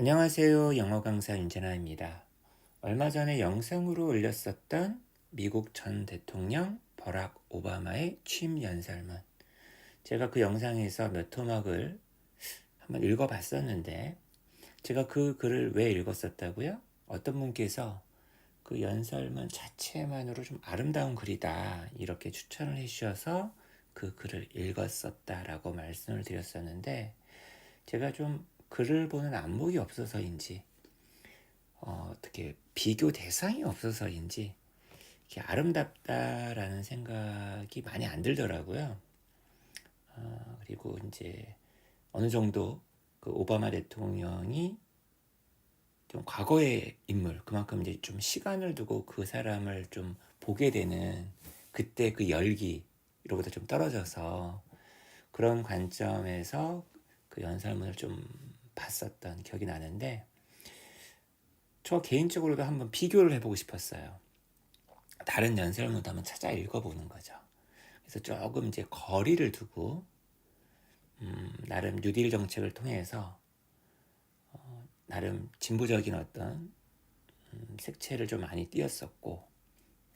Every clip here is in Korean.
안녕하세요. 영어 강사 윤재나입니다. 얼마 전에 영상으로 올렸었던 미국 전 대통령 버락 오바마의 취임 연설문. 제가 그 영상에서 몇 토막을 한번 읽어봤었는데, 제가 그 글을 왜 읽었었다고요? 어떤 분께서 그 연설문 자체만으로 좀 아름다운 글이다. 이렇게 추천을 해주셔서 그 글을 읽었었다라고 말씀을 드렸었는데, 제가 좀 글을 보는 안목이 없어서인지 어, 어떻게 비교 대상이 없어서인지 이렇게 아름답다라는 생각이 많이 안 들더라고요. 어, 그리고 이제 어느 정도 그 오바마 대통령이 좀 과거의 인물 그만큼 이제 좀 시간을 두고 그 사람을 좀 보게 되는 그때 그 열기로부터 좀 떨어져서 그런 관점에서 그 연설문을 좀 봤었던 기억이 나는데 저 개인적으로도 한번 비교를 해보고 싶었어요. 다른 연설문도 한번 찾아 읽어보는 거죠. 그래서 조금 이제 거리를 두고 음, 나름 뉴딜 정책을 통해서 어, 나름 진보적인 어떤 음, 색채를 좀 많이 띄었었고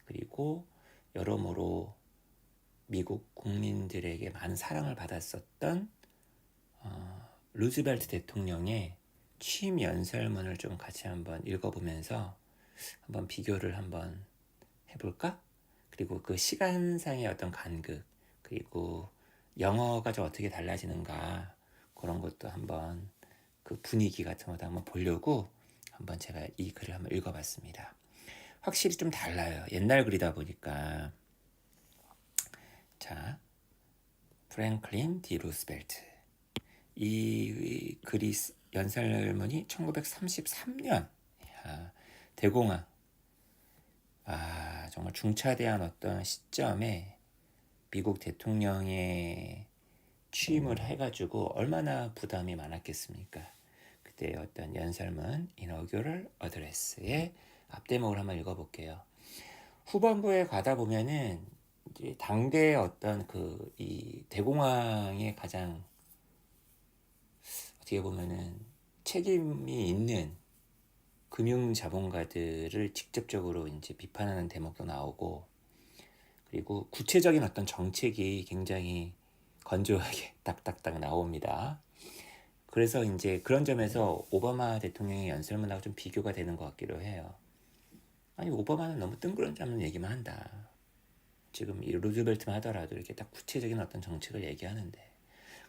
그리고 여러모로 미국 국민들에게 많은 사랑을 받았었던 어, 루즈벨트 대통령의 취임 연설문을 좀 같이 한번 읽어보면서 한번 비교를 한번 해볼까? 그리고 그 시간상의 어떤 간극, 그리고 영어가 좀 어떻게 달라지는가, 그런 것도 한번 그 분위기 같은 것도 한번 보려고 한번 제가 이 글을 한번 읽어봤습니다. 확실히 좀 달라요. 옛날 글이다 보니까. 자, 프랭클린 디 루스벨트. 이 그리스 연설문이 1933년 야, 대공황 아 정말 중차대한 어떤 시점에 미국 대통령의 취임을 해가지고 얼마나 부담이 많았겠습니까? 그때 어떤 연설문 인어교를 어드레스의 앞대목을 한번 읽어볼게요. 후반부에 가다 보면은 당대의 어떤 그 이 대공황의 가장 어떻게 보면은 책임이 있는 금융 자본가들을 직접적으로 이제 비판하는 대목도 나오고 그리고 구체적인 어떤 정책이 굉장히 건조하게 딱딱딱 나옵니다. 그래서 이제 그런 점에서 오바마 대통령의 연설문하고 좀 비교가 되는 것 같기도 해요. 아니 오바마는 너무 뜬구름 잡는 얘기만 한다. 지금 이 루즈벨트만 하더라도 이렇게 딱 구체적인 어떤 정책을 얘기하는데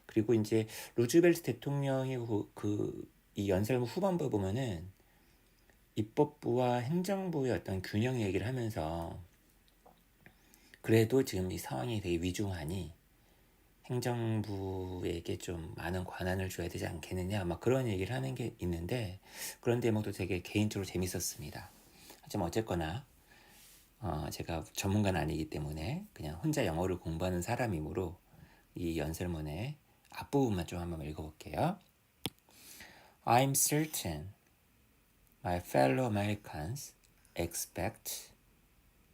그리고 이제 루즈벨트 대통령이 그이 연설문 후반부 보면은 입법부와 행정부의 어떤 균형 얘기를 하면서 그래도 지금 이 상황이 되게 위중하니 행정부에게 좀 많은 권한을 줘야 되지 않겠느냐 막 그런 얘기를 하는 게 있는데 그런 대목도 되게 개인적으로 재밌었습니다. 하지만 어쨌거나 어 제가 전문가는 아니기 때문에 그냥 혼자 영어를 공부하는 사람이므로 이 연설문에 앞부분만 좀 한번 읽어볼게요. I'm certain my fellow Americans expect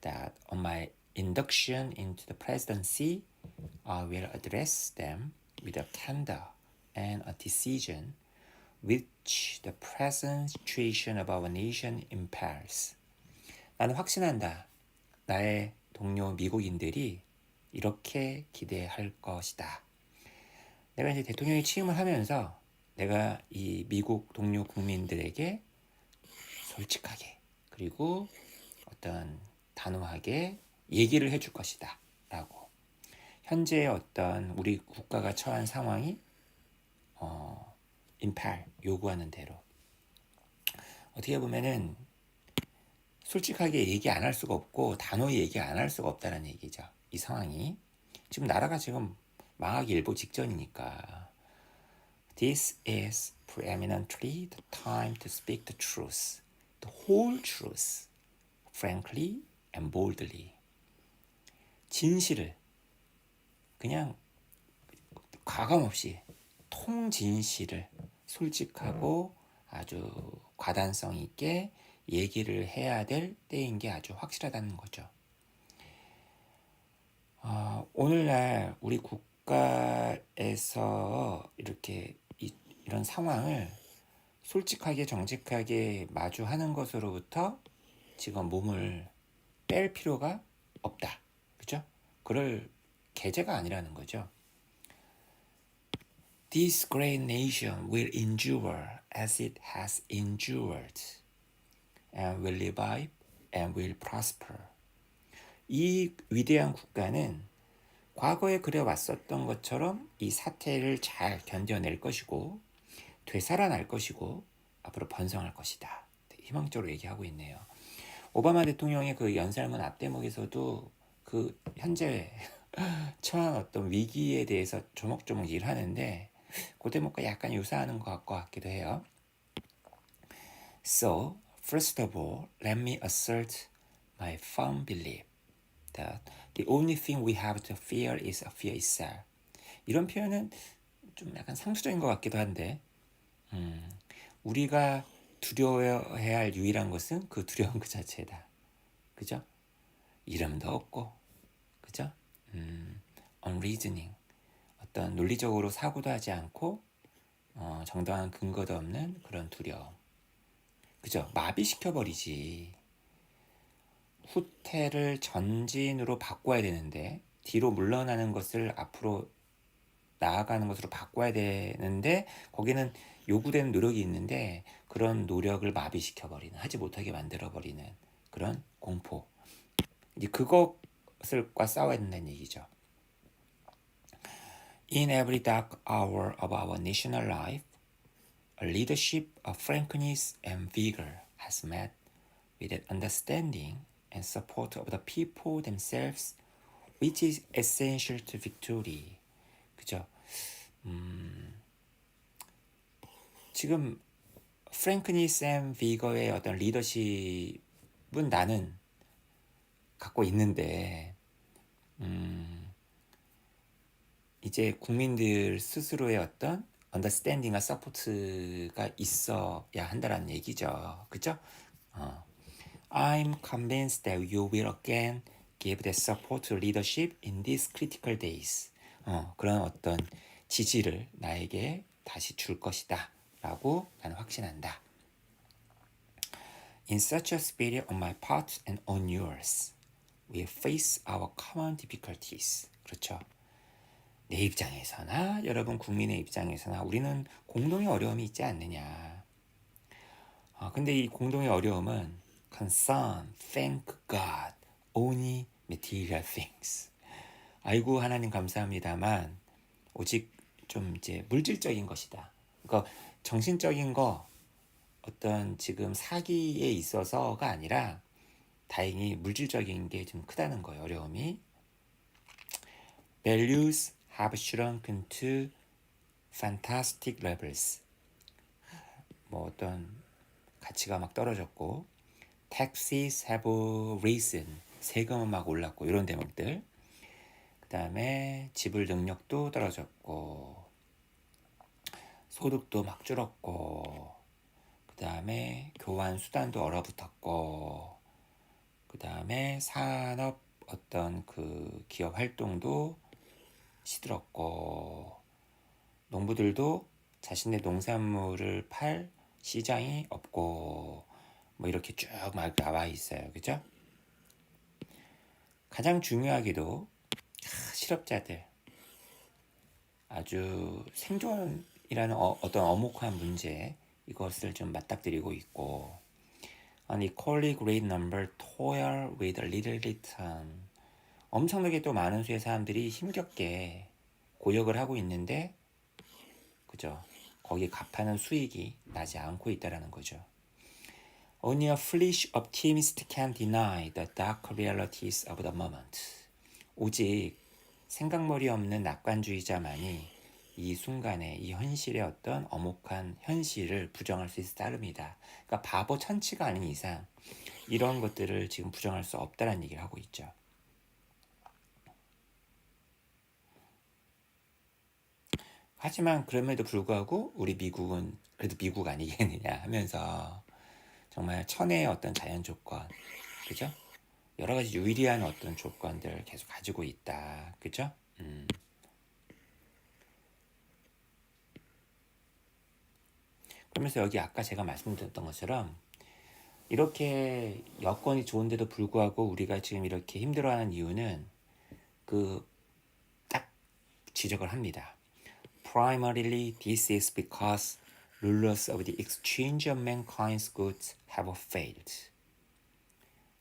that on my induction into the presidency, I will address them with a candor and a decision which the present situation of our nation impels. 나는 확신한다. 나의 동료 미국인들이 이렇게 기대할 것이다. 내가 이제 대통령이 취임을 하면서 내가 이 미국 동료 국민들에게 솔직하게 그리고 어떤 단호하게 얘기를 해줄 것이다 라고. 현재 어떤 우리 국가가 처한 상황이 어, 임팔 요구하는 대로. 어떻게 보면은 솔직하게 얘기 안 할 수가 없고 단호히 얘기 안 할 수가 없다는 얘기죠 이 상황이. 지금 나라가 지금 망하기 일보 직전이니까. This is preeminently the time to speak the truth, the whole truth, frankly and boldly. 진실을 그냥 가감 없이 통진실을 솔직하고 아주 과단성 있게 얘기를 해야 될 때인 게 아주 확실하다는 거죠. 어, 오늘날 우리 국 국가에서 이렇게 이, 런 상황을 솔직하게 정직하게 마주하는 것으로부터 지금 몸을 뺄 필요가 없다. 그죠? 그럴 계제가 아니라는 거죠. This great nation will endure as it has endured and will revive and will prosper. 이 위대한 국가는 과거에 그래왔었던 것처럼 이 사태를 잘 견뎌낼 것이고 되살아날 것이고 앞으로 번성할 것이다. 희망적으로 얘기하고 있네요. 오바마 대통령의 그 연설문 앞대목에서도 그 현재 처한 어떤 위기에 대해서 조목조목 일하는데 그 대목과 약간 유사하는 것 같기도 해요. So, first of all, let me assert my firm belief that the only thing we have to fear is fear itself. 이런 표현은 좀 약간 상투적인 것 같기도 한데, 음, 우리가 두려워해야 할 유일한 것은 그 두려움 그 자체다. 그죠? 이름도 없고, 그죠? 음, unreasoning. 어떤 논리적으로 사고도 하지 않고, 어, 정당한 근거도 없는 그런 두려움. 그죠? 마비시켜버리지. 후퇴를 전진으로 바꿔야 되는데, 뒤로 물러나는 것을 앞으로 나아가는 것으로 바꿔야 되는데, 거기는 요구되는 노력이 있는데, 그런 노력을 마비시켜 버리는, 하지 못하게 만들어 버리는 그런 공포. 이제 그것을과 싸워야 된다는 얘기죠. In every dark hour of our national life, a leadership of frankness and vigor has met with an understanding and support of the people themselves, which is essential to victory. 그죠? 음, 지금 프랭크니스 앤 비거의 어떤 리더십은 나는 갖고 있는데, 음, 이제 국민들 스스로의 어떤 언더스탠딩과 서포트가 있어야 한다라는 얘기죠. 그죠? 어. I'm convinced that you will again give the support to leadership in these critical days. 어, 그런 어떤 지지를 나에게 다시 줄 것이다. 라고 나는 확신한다. In such a spirit on my part and on yours, we face our common difficulties. 그렇죠. 내 입장에서나 여러분 국민의 입장에서나 우리는 공동의 어려움이 있지 않느냐. 아, 근데 이 공동의 어려움은 concern, thank God, only material things. 아이고 하나님 감사합니다만 오직 좀 이제 물질적인 것이다. 그러니까 정신적인 거 어떤 지금 사기에 있어서가 아니라 다행히 물질적인 게 좀 크다는 거예요. 어려움이. Values have shrunken to fantastic levels. 뭐 어떤 가치가 막 떨어졌고 taxes have risen. 세금은 막 올랐고 이런 대목들. 그 다음에 지불 능력도 떨어졌고 소득도 막 줄었고 그 다음에 교환 수단도 얼어붙었고 그 다음에 산업 어떤 그 기업 활동도 시들었고 농부들도 자신의 농산물을 팔 시장이 없고 뭐 이렇게 쭉 막 나와 있어요. 그죠? 가장 중요하게도 실업자들 아주 생존이라는 어, 어떤 어목한 문제 이것을 좀 맞닥뜨리고 있고 An equally great number 엄청나게 또 많은 수의 사람들이 힘겹게 고역을 하고 있는데 그죠? 거기 값하는 수익이 나지 않고 있다라는 거죠. Only a foolish optimist can deny the dark realities of the moment. 오직 생각머리 없는 낙관주의자만이 이 순간에 이 현실의 어떤 어목한 현실을 부정할 수 있을 따름이다. 그러니까 바보 천치가 아닌 이상 이런 것들을 지금 부정할 수 없다라는 얘기를 하고 있죠. 하지만 그럼에도 불구하고 우리 미국은 그래도 미국 아니겠느냐 하면서 정말 천혜의 어떤 자연 조건, 그죠? 여러 가지 유리한 어떤 조건들을 계속 가지고 있다, 그죠? 음. 그러면서 여기 아까 제가 말씀드렸던 것처럼 이렇게 여건이 좋은데도 불구하고 우리가 지금 이렇게 힘들어하는 이유는 그 딱 지적을 합니다. Primarily, this is because rulers of the exchange of mankind's goods have failed.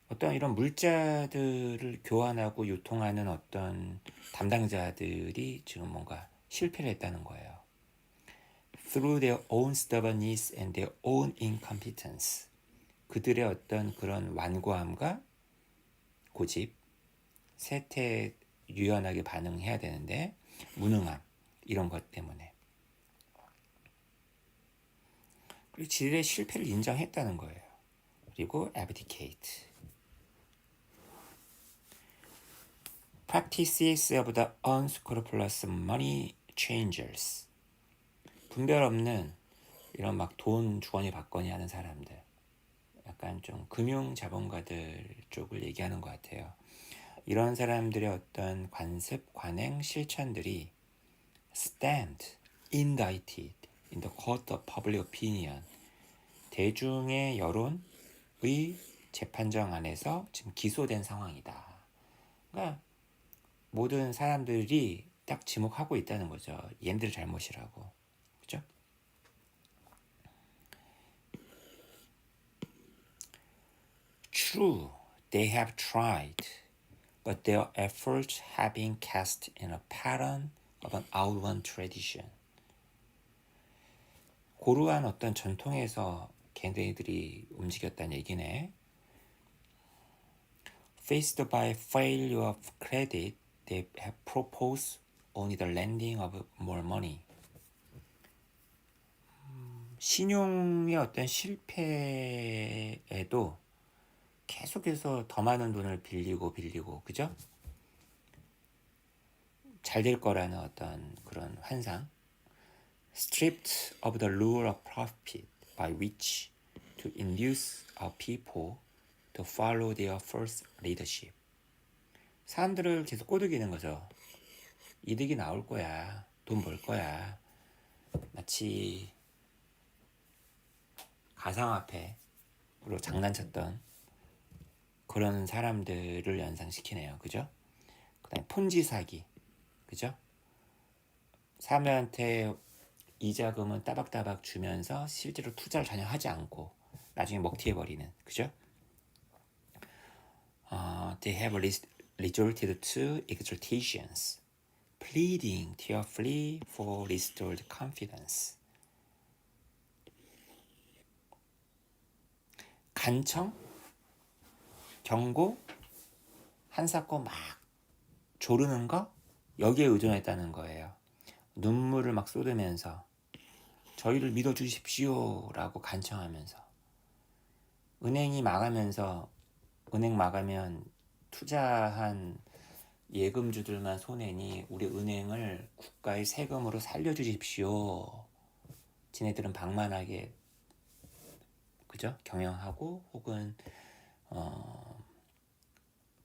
어떤 이런 물자들을 교환하고 유통하는 어떤 담당자들이 지금 뭔가 실패를 했다는 거예요. Through their own stubbornness and their own incompetence. 그들의 어떤 그런 완고함과 고집, 세태에 유연하게 반응해야 되는데 무능함 이런 것 때문에 그리고 지들의 실패를 인정했다는 거예요. 그리고 abdicate practices of the unscrupulous money changers 분별 없는 이런 막 돈 주거니 받거니 하는 사람들 약간 좀 금융 자본가들 쪽을 얘기하는 것 같아요. 이런 사람들의 어떤 관습, 관행, 실천들이 stand indicted in the court of public opinion 대중의 여론의 재판정 안에서 지금 기소된 상황이다. 그러니까 모든 사람들이 딱 지목하고 있다는 거죠. 얘네들 잘못이라고. 그죠? True, they have tried, but their efforts have been cast in a pattern of an outworn tradition. 고루한 어떤 전통에서 걔네들이 움직였다는 얘기네. Faced by failure of credit, they have proposed only the lending of more money. 신용의 어떤 실패에도 계속해서 더 많은 돈을 빌리고 빌리고 그죠? 잘 될 거라는 어떤 그런 환상. Stripped of the lure of profit by which to induce our people to follow their first leadership. 사람들을 계속 꼬드기는 거죠. 이득이 나올 거야. 돈 벌 거야. 마치 가상화폐로 장난쳤던 그런 사람들을 연상시키네요. 그죠? 그 다음에 폰지 사기. 그죠? 사람들한테 이자금은 따박따박 주면서 실제로 투자를 전혀 하지 않고 나중에 먹튀해버리는. 그죠? Uh, they have resorted to exhortations, pleading tearfully for restored confidence. 간청, 경고, 한사코 막 조르는 거 여기에 의존했다는 거예요. 눈물을 막 쏟으면서 저희를 믿어 주십시오 라고 간청하면서 은행이 망하면서 은행 망하면 투자한 예금주들만 손해니 우리 은행을 국가의 세금으로 살려주십시오. 지네들은 방만하게 그죠? 경영하고 혹은 어,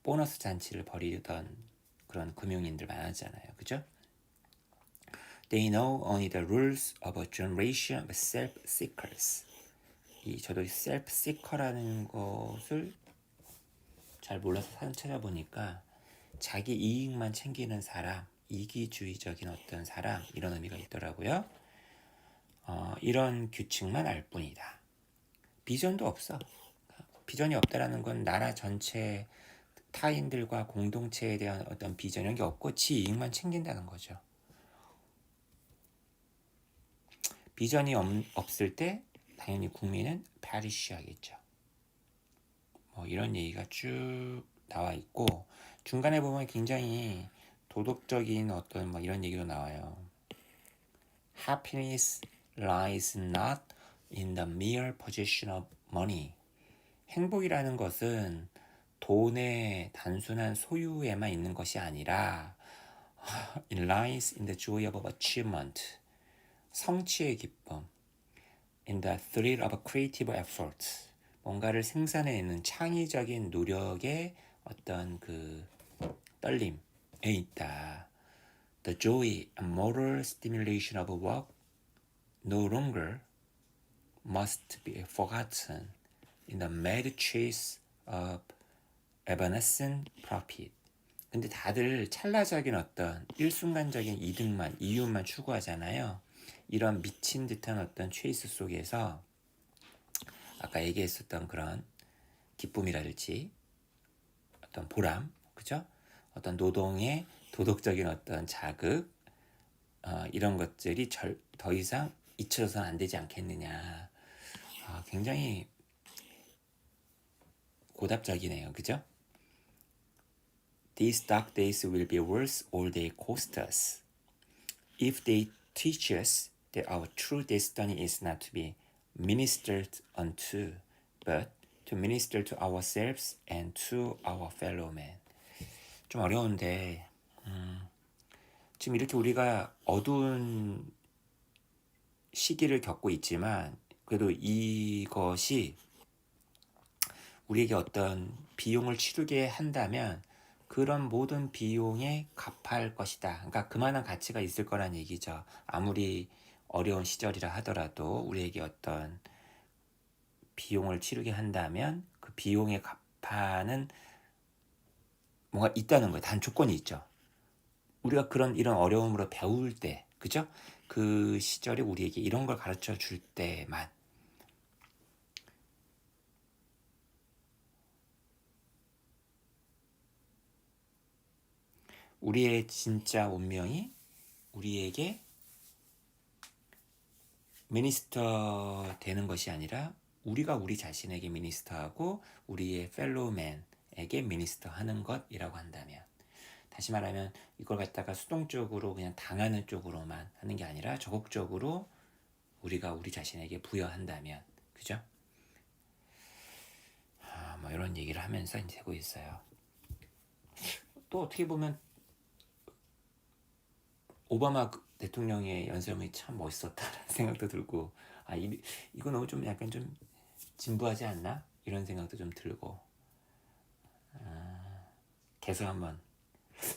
보너스 잔치를 벌이던 그런 금융인들 많았잖아요. 그죠? They know only the rules of a generation of self-seekers. 이 저도 self-seeker라는 것을 잘 몰라서 사전 찾아보니까 자기 이익만 챙기는 사람, 이기주의적인 어떤 사람 이런 의미가 있더라고요. 어, 이런 규칙만 알 뿐이다. 비전도 없어. 비전이 없다라는 건 나라 전체 타인들과 공동체에 대한 어떤 비전 이런 게 없고 지 이익만 챙긴다는 거죠. 비전이 없, 없을 때 당연히 국민은 파리시하겠죠. 뭐 이런 얘기가 쭉 나와 있고 중간에 보면 굉장히 도덕적인 어떤 뭐 이런 얘기도 나와요. Happiness lies not in the mere possession of money. 행복이라는 것은 돈의 단순한 소유에만 있는 것이 아니라 it lies in the joy of achievement. 성취의 기쁨. in the thrill of creative effort. 뭔가를 생산해내는 창의적인 노력의 어떤 그 떨림에 있다. The joy and moral stimulation of work no longer must be forgotten in the mad chase of evanescent profit. 근데 다들 찰나적인 어떤 일순간적인 이득만, 이윤만 추구하잖아요. 이런 미친 듯한 어떤 체이스 속에서 아까 얘기했었던 그런 기쁨이랄지 어떤 보람, 그죠? 어떤 노동의 도덕적인 어떤 자극, 어, 이런 것들이 절, 더 이상 잊혀져서는 안 되지 않겠느냐. 아, 굉장히 고답적이네요. 그죠? These dark days will be worse all they cost us. If they teach us that our true destiny is not to be ministered unto, but to minister to ourselves and to our fellow men. 좀 어려운데, 음, 지금 이렇게 우리가 어두운 시기를 겪고 있지만, 그래도 이것이 우리에게 어떤 비용을 치르게 한다면 그런 모든 비용에 갚할 것이다. 그러니까 그만한 가치가 있을 거란 얘기죠. 아무리 어려운 시절이라 하더라도 우리에게 어떤 비용을 치르게 한다면 그 비용에 갚하는 뭔가 있다는 거예요. 단 조건이 있죠. 우리가 그런 이런 어려움으로 배울 때, 그죠? 그 시절에 우리에게 이런 걸 가르쳐 줄 때만 우리의 진짜 운명이 우리에게 미니스터 되는 것이 아니라 우리가 우리 자신에게 미니스터하고 우리의 펠로우맨에게 미니스터 하는 것이라고 한다면 다시 말하면 이걸 갖다가 수동적으로 그냥 당하는 쪽으로만 하는 게 아니라 적극적으로 우리가 우리 자신에게 부여한다면 그죠? 아, 뭐 이런 얘기를 하면서 이제 되고 있어요. 또 어떻게 보면 오바마 그 대통령의 연설문이 참 멋있었다라는 생각도 들고 아 이, 이거 너무 좀 약간 좀 진부하지 않나? 이런 생각도 좀 들고. 아, 계속 한번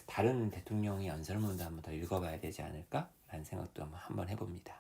다른 대통령의 연설문도 한번 더 읽어봐야 되지 않을까라는 생각도 한번 해봅니다.